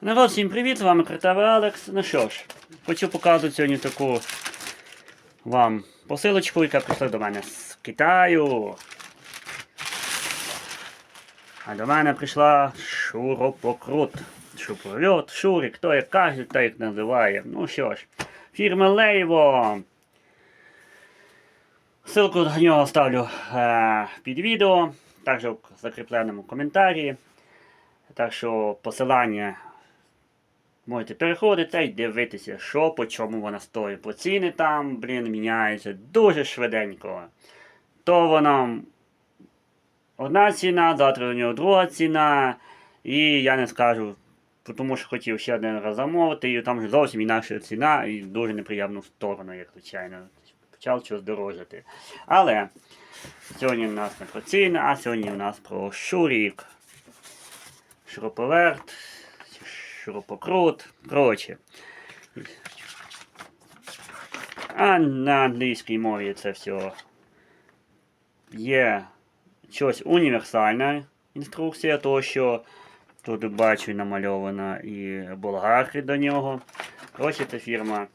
Народ, всім привіт, з вами Картавий Алекс. Ну що ж, хочу показати сьогодні таку вам посилочку, яка прийшла до мене з Китаю. А до мене прийшла шуропокрут. Шуропокрут, шурик, хто як каже, так як називає. Ну що ж, фірма Лейво. Ссылку до нього ставлю е, під відео, також в закріпленому коментарі. Так що посилання можете переходити і дивитися, що по чому вона стоїть. Бо ціни там, блін, міняються дуже швиденько. То вона одна ціна, завтра у нього друга ціна. І я не скажу, тому що хотів ще один раз замовити, і там зовсім інакша ціна і дуже неприємну сторону, як звичайно. Почав щось дорожити. Але сьогодні в нас не про ціни, а сьогодні в нас про шурік. Шуруповерт, шурупокрут. Коротше. А на англійській мові це все є щось універсальна інструкція, того що тут бачу намальована і болгарки до нього. Коротше, це фірма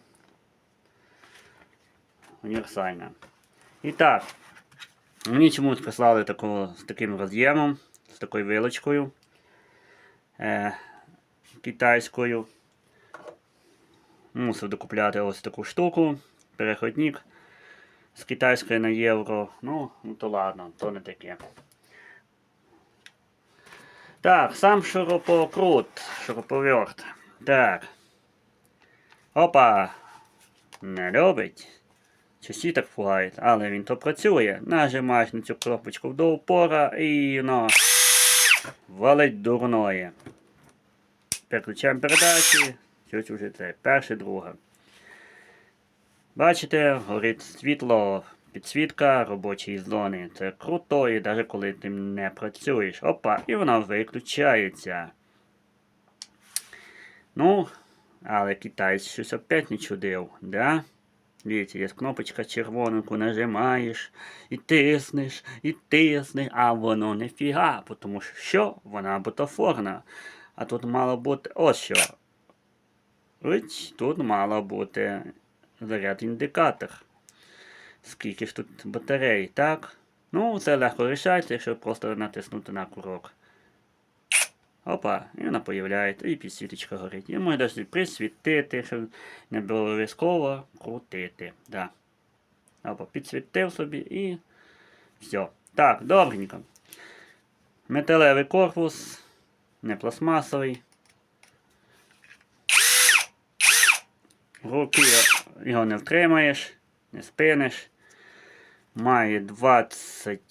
універсальна. І так, мені чомусь прислали такого, з таким роз'ємом, з такою вилочкою е, китайською. Мусив докупляти ось таку штуку, переходник з китайської на євро. Ну, ну то ладно, то не таке. Так, сам шуропокрут, шуруповерт. Так. Опа! Не любить. Часі так пугають, але він то працює. Нажимаєш на цю кнопочку до упора і воно валить дурної. Переключаємо передачі. Щось уже це. Перше, друге. Бачите, горить світло, підсвітка робочої зони. Це круто, і навіть коли ти не працюєш. Опа, і вона виключається. Ну, але китайць щось опять не чудив, да? Дивіться, є кнопочка червоненьку, нажимаєш і тиснеш, і тиснеш, а воно не фіга, тому що? Вона бутафорна. А тут мало бути ось що. Ось тут мало бути заряд індикатор. Скільки ж тут батарей, так? Ну, це легко рішається, якщо просто натиснути на курок. Опа, і вона появляється, і підсвіточка горить. І можна присвітити, щоб не було обов'язково крутити. Да. Опа, підсвітив собі і все. Так, добренько. Металевий корпус, не пластмасовий. Руки його не втримаєш, не спиниш. Має 20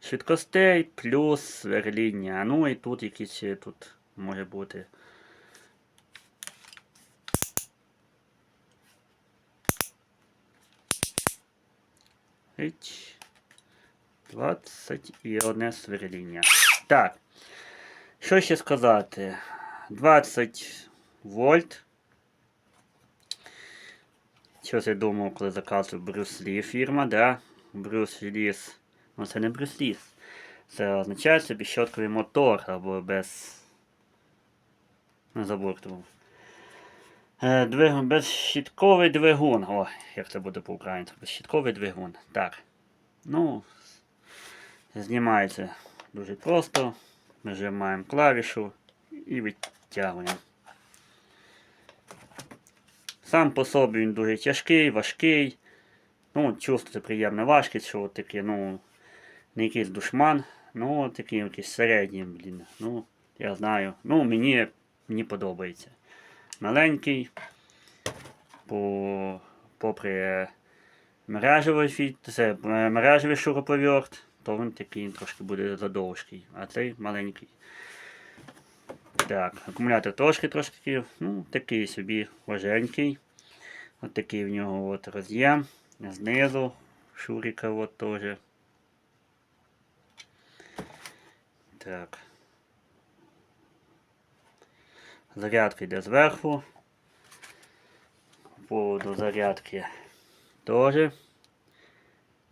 швидкостей плюс сверління. Ну і тут якісь тут може бути. Геть. 20 і одне сверління. Так. Що ще сказати? 20 вольт. Щось я думав, коли заказував Брюс Лі фірма, да? Брюс Ліс. Ну це не Брюс Ліс. Це означає собі щотковий мотор або без. Не забув. Е, Двигун, безщітковий двигун. О, як це буде по-українськи. Безщітковий двигун. Так. Ну, знімається дуже просто. Нажимаємо клавішу і відтягуємо. Сам по собі він дуже тяжкий, важкий. Ну, чувствується приємна важкість, що от таке, ну, не якийсь душман, ну, такий якийсь середній, блін. Ну, я знаю. Ну, мені, мені подобається. Маленький, по, попри мережевий це е, мережевий шуруповерт, то він такий трошки буде задовжкий, а цей маленький. Так, акумулятор трошки трошки, ну, такий собі важенький. Ось такий в нього от роз'єм. Знизу шурика от теж. Так. Зарядка йде зверху. По поводу зарядки теж.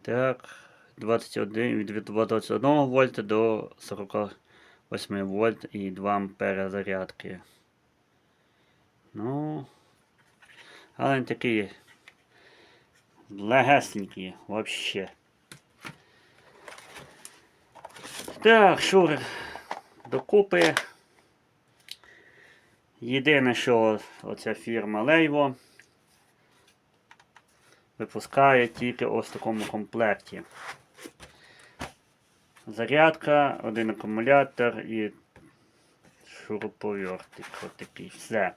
Так. 21, від 21 вольта до 48 вольт і 2 ампера зарядки. Ну. Але він такий легесенький вообще. Так, шур докупи. Єдине, що оця фірма Leivo випускає тільки ось в такому комплекті. Зарядка, один акумулятор і шуруповертик. От такий. Все.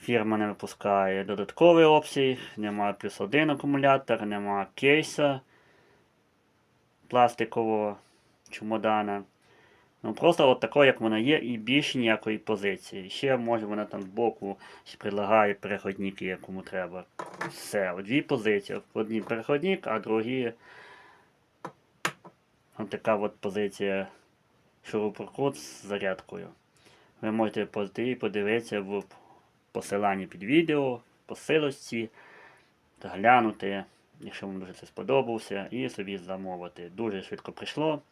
Фірма не випускає додатковий обсяг, немає плюс один акумулятор, немає кейса пластикового чемодана. Ну просто от такої, як вона є, і більше ніякої позиції. Ще може вона там збоку ще предлагає переходники, як кому треба. Все, дві позиції. Одні переходник, а другі. Така от позиція шурупокрут з зарядкою. Ви можете пойти і подивитися в посиланні під відео, по силості, глянути, якщо вам дуже це сподобався, і собі замовити. Дуже швидко прийшло.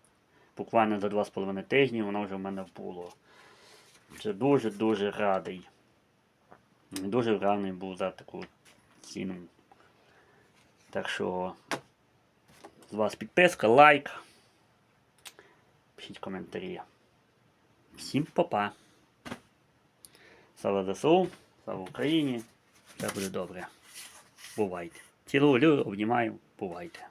Буквально за 2,5 тижні воно вже в мене було. Це дуже-дуже радий. Дуже радий був за таку ціну. Так що з вас підписка, лайк. Пишіть коментарі. Всім па-па. Слава ЗСУ, слава Україні. Все буде добре. Бувайте. Цілую, обнімаю, бувайте.